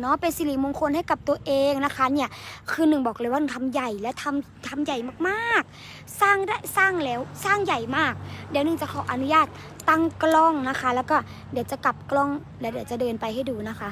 เนาะเป็นสิริมงคลให้กับตัวเองนะคะเนี่ยคือหนึ่งบอกเลยว่าหนึ่งทำใหญ่และทำทำใหญ่มากๆ สร้างได้สร้างแล้วสร้างใหญ่มาก เดี๋ยวหนึ่งจะขออนุญาตตั้งกล้องนะคะ แล้วก็เดี๋ยวจะกลับกล้องแล้วเดี๋ยวจะเดินไปให้ดูนะคะ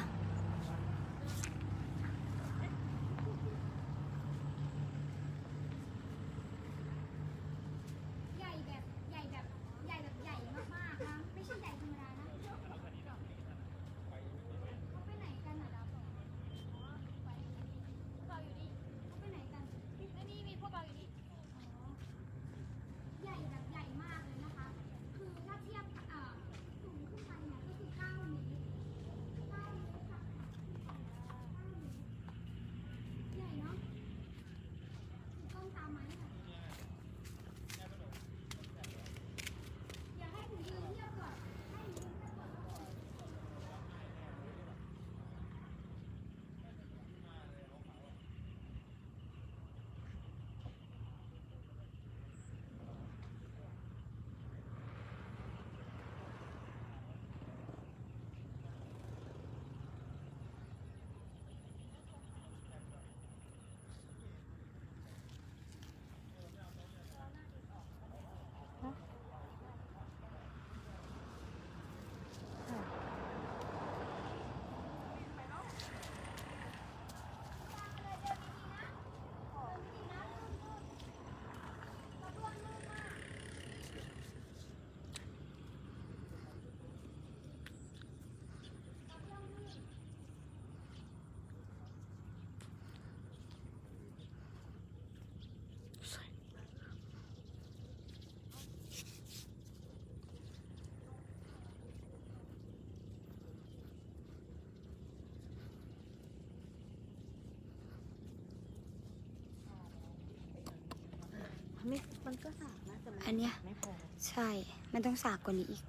ไม่มันก็สากนะแต่มันอันเนี้ย ไม่พอใช่ มันต้องสากกว่านี้อีก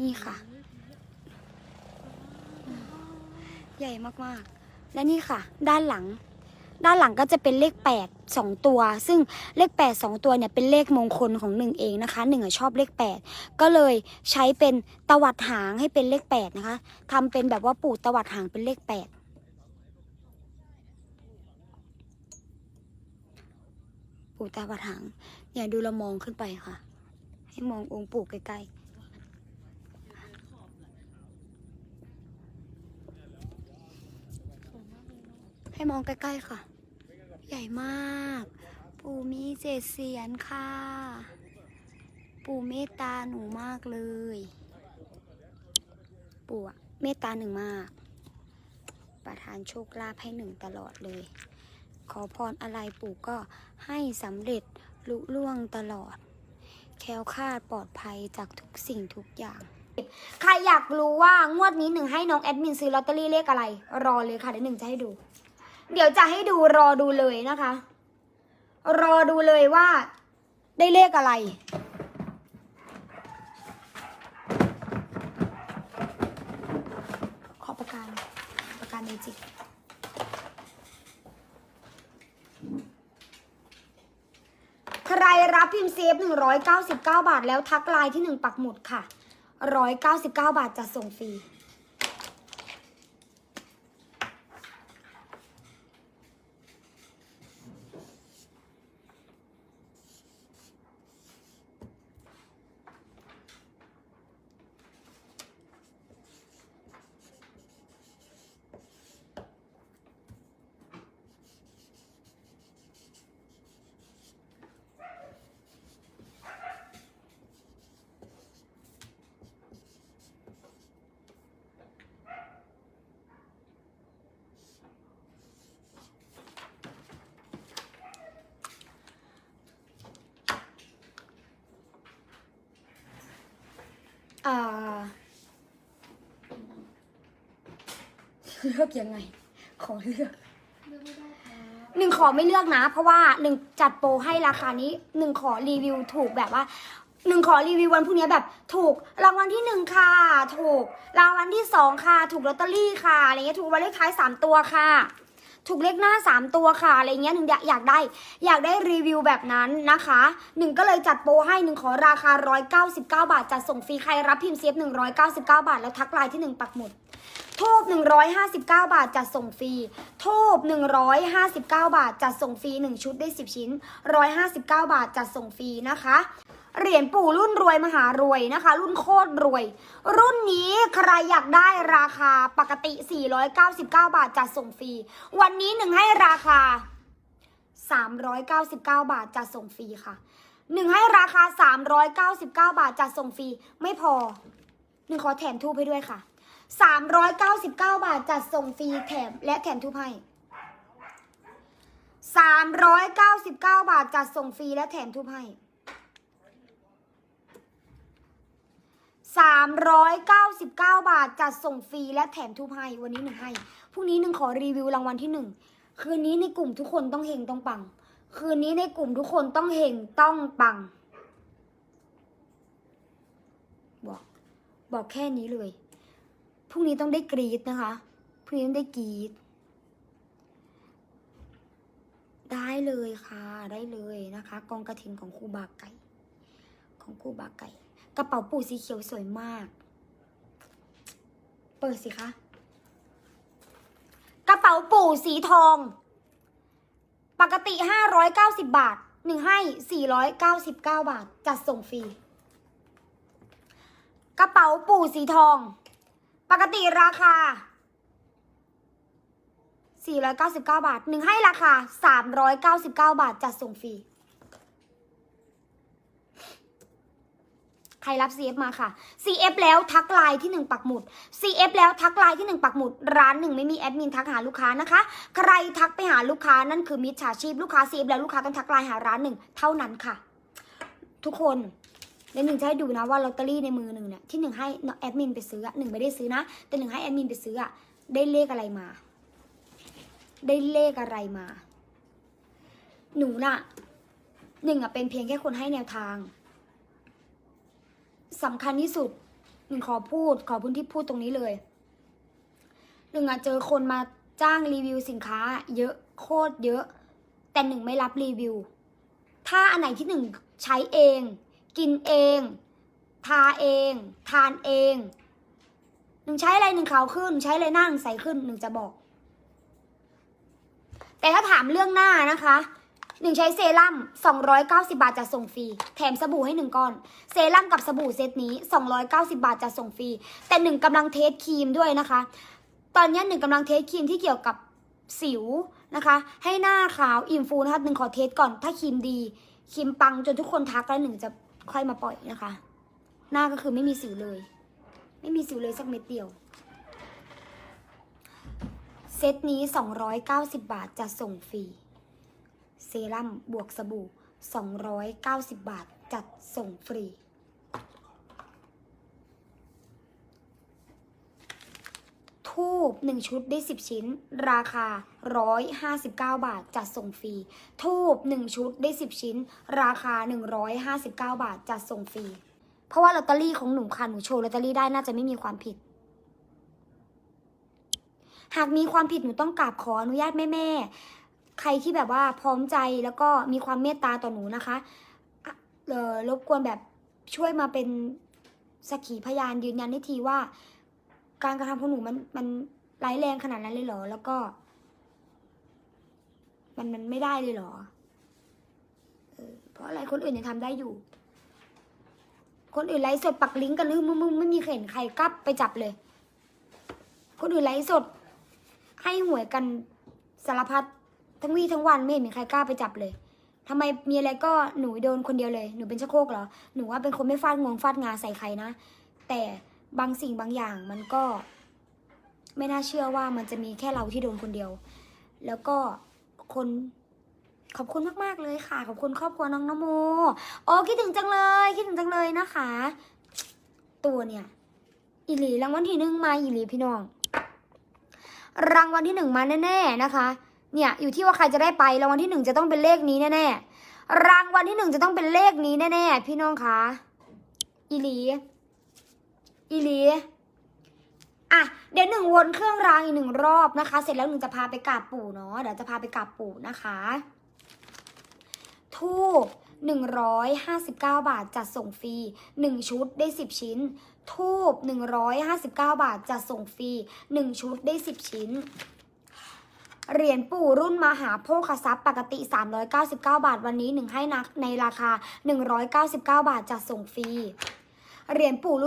นี่ค่ะ ใหญ่มากๆ และนี่ค่ะ ด้านหลัง ด้านหลังก็จะเป็นเลข8 2ตัว ซึ่งเลข8 2ตัวเนี่ยเป็นเลขมงคลของหนึ่งเองนะคะหนึ่งอะชอบเลข8ก็เลยใช้เป็นตวัดหางให้เป็นเลข8นะคะทำเป็นแบบว่าปูดตวัดหางเป็นเลข8ปู ตาวัดหางเนี่ยดูเรามองขึ้นไปค่ะ ให้มององค์ปู่ใกล้ๆให้มองใกล้ๆค่ะ ใหญ่มาก ปู่มีเจ็ดเสียนค่ะ ปู่เมตตาหนูมากเลย ปู่อะเมตตาหนึ่งมาก ประทานโชคลาภให้หนึ่งตลอดเลย ขอพรอะไรปู่ก็ให้สำเร็จลุล่วงตลอด แค้วคลาดปลอดภัยจากทุกสิ่งทุกอย่าง ใครอยากรู้ว่างวดนี้หนึ่งให้น้องแอดมินซื้อลอตเตอรี่เลขอะไร รอเลยค่ะเดี๋ยวหนึ่งจะให้ดู เดี๋ยวจะให้ดูรอดูเลยนะคะ รอดูเลยว่าได้เลขอะไรขอประกันประกันเมจิก ใครรับพิมพ์เซฟ 199 บาท แล้วทักไลน์ที่ 1 ปักหมุดค่ะ 199 บาทจะส่งฟรี เลือกยังไง ขอเลือกหนึ่งขอไม่เลือกนะ เพราะว่าหนึ่งจัดโปรให้ราคานี้หนึ่งขอรีวิวถูกแบบว่าหนึ่งขอรีวิววันพรุ่งนี้แบบถูกรางวัลที่หนึ่งค่ะ ถูกรางวัลที่สองค่ะ ถูกลอตเตอรี่ค่ะอะไรเงี้ยถูกรางวัลเลขท้ายสามตัวค่ะ ถูกเลขหน้า3ตัวค่ะอะไรเงี้ยหนึ่งอยากได้ อยากได้รีวิวแบบนั้นนะคะหนึ่งก็เลยจัดโปรให้หนึ่งขอราคา 199 บาทจัดส่งฟรีใครรับพิมพ์เซฟ199 บาท แล้วทักไลน์ที่1ปักหมุด ทูบ159 บาทจัดส่งฟรีทูบ159 บาทจัดส่งฟรี1 ชุดได้ 10 ชิ้น 159 บาทจัดส่งฟรีนะคะเหรียญปู่รุ่นรวยมหารวยนะคะ รุ่นโคตรรวย รุ่นนี้ใครอยากได้ราคาปกติ 499 บาทจัดส่งฟรี วันนี้หนึ่งให้ราคา 399 บาทจัดส่งฟรีค่ะหนึ่งให้ราคา 399 บาทจัดส่งฟรี ไม่พอหนึ่งขอแถมทูบให้ด้วยค่ะ 399 บาทจัดส่งฟรีแถมและแถมทูบให้399 บาทจัดส่งฟรีและแถมทูบให้399 บาทจัดส่งฟรีและแถมทูบให้วันนี้หนึ่งให้พรุ่งนี้หนึ่งขอรีวิวรางวัลที่หนึ่งคืนนี้ในกลุ่มทุกคนต้องเฮงต้องปัง คืนนี้ในกลุ่มทุกคนต้องเฮงต้องปัง บอก บอกแค่นี้เลย รุ่งนี้ต้องได้กรีดนะคะพรุ่งนี้ต้องได้กรีด ได้เลยค่ะ ได้เลยนะคะ กองกระถินของครูบาไก่ ของครูบาไก่ กระเป๋าปู่สีเขียวสวยมาก เปิดสิคะ กระเป๋าปู่สีทอง ปกติ 590 บาทหนึ่งให้ 499 บาท จัดส่งฟรี กระเป๋าปู่สีทอง กติราคา 499 บาทหนึ่งให้ราคา 399 บาทจัดส่งฟรี ใครรับ CF มาค่ะ CF แล้วทักไลน์ที่ 1 ปักหมุด CF แล้วทักไลน์ที่ 1 ปักหมุด ร้านหนึ่งไม่มีแอดมินทักหาลูกค้านะคะ ใครทักไปหาลูกค้านั่นคือมิจฉาชีพลูกค้า CF แล้วลูกค้าต้องทักไลน์หาร้านหนึ่งเท่านั้นค่ะ ทุกคน ในหนึ่งจะให้ดูนะว่าลอตเตอรี่ในมือหนึ่งเนี่ยที่หนึ่งให้แอดมินไปซื้ออะหนึ่งไม่ได้ซื้อนะ แต่หนึ่งให้แอดมินไปซื้ออะได้เลขอะไรมา ได้เลขอะไรมา หนูน่ะหนึ่งอะเป็นเพียงแค่คนให้แนวทางสำคัญที่สุดหนึ่งขอพูดขอพื้นที่พูดตรงนี้เลยหนึ่งอะเจอคนมาจ้างรีวิวสินค้า เยอะโคตรเยอะ แต่หนึ่งไม่รับรีวิว ถ้าอันไหนที่หนึ่งใช้เอง กินเอง ทาเอง ทานเอง หนึ่งใช้อะไรหนึ่งขาวขึ้น ใช้อะไรหน้าหนึ่งใสขึ้นหนึ่งจะบอก แต่ถ้าถามเรื่องหน้านะคะหนึ่งใช้เซรั่ม290 บาทจะส่งฟรี แถมสบู่ให้หนึ่งก้อน เซรั่มกับสบู่เซตนี้ 290 บาทจะส่งฟรี แต่หนึ่งกำลังเทสครีมด้วยนะคะ ตอนนี้หนึ่งกำลังเทสครีมที่เกี่ยวกับสิวนะคะ ให้หน้าขาวอิ่มฟูนะคะหนึ่งขอเทสก่อน ถ้าครีมดี ครีมปังจนทุกคนทักแล้วหนึ่งจะ ค่อยมาปล่อยนะคะ หน้าก็คือไม่มีสิวเลย ไม่มีสิวเลยสักเม็ดเดียว เซตนี้ 290 บาทจะส่งฟรี เซรั่มบวกสบู่ 290 บาทจัดส่งฟรี ทูบ1ชุดได้ 10 ชิ้น ราคา 159 บาท จัดส่งฟรี ทูบ1ชุดได้ 10 ชิ้น ราคา 159 บาท จัดส่งฟรี เพราะว่าลอตเตอรี่ของหนูค่ะ หนูโชว์ลอตเตอรี่ได้น่าจะไม่มีความผิด หากมีความผิดหนูต้องกราบขออนุญาตแม่แม่ๆใครที่แบบว่าพร้อมใจแล้วก็มีความเมตตาต่อหนูนะคะอะเออรบกวนแบบช่วยมาเป็นสักขีพยานยืนยันให้ทีว่า การกระทำของหนูมันมันร้ายแรงขนาดนั้นเลยเหรอ แล้วก็ มันมันไม่ได้เลยเหรอเออเพราะอะไรคนอื่นยังทำได้อยู่ คนอื่นไลฟ์สดปักลิงก์กันมึงมึงมึงไม่มีเห็นใครกลับไปจับเลย คนอื่นไลฟ์สด ให้หวยกันสารพัดทั้งวี่ทั้งวันไม่เห็นมีใครกล้าไปจับเลยทำไมมีอะไรก็หนูโดนคนเดียวเลย หนูเป็นชักโครกเหรอ หนูว่าเป็นคนไม่ฟาดงวงฟาดงาใส่ใครนะ แต่ บางสิ่งบางอย่างมันก็ ไม่น่าเชื่อว่ามันจะมีแค่เราที่โดนคนเดียว แล้วก็คนขอบคุณมากๆเลยค่ะ ขอบคุณครอบครัวน้องนโมโอ้คิดถึงจังเลย คิดถึงจังเลยนะคะ ตัวเนี่ยอีหลีรางวัลที่หนึ่งมาอีหลีพี่น้อง รางวัลที่หนึ่งมาแน่ๆนะคะ เนี่ยอยู่ที่ว่าใครจะได้ไปรางวัลที่หนึ่งจะต้องเป็นเลขนี้แน่ๆรางวัลที่หนึ่งจะต้องเป็นเลขนี้แน่ๆพี่น้องคะอีหลี อีลีออะเดี๋ยวหนึ่งวนเครื่องรางอีกหนึ่งรอบนะคะ เสร็จแล้วหนึ่งจะพาไปกราบปู่เนาะเดี๋ยวจะพาไปกราบปู่นะคะทูบ159 บาทจัดส่งฟรี1 ชุดได้ 10 ชิ้น ทูบ159 บาทจัดส่งฟรี1 ชุดได้ 10 ชิ้น เหรียญปู่รุ่นมหาโภคทรัพย์ปกติ 399 บาทวันนี้หนึ่งให้นักในราคา 199 บาทจัดส่งฟรีเหรียญปู่รุ่น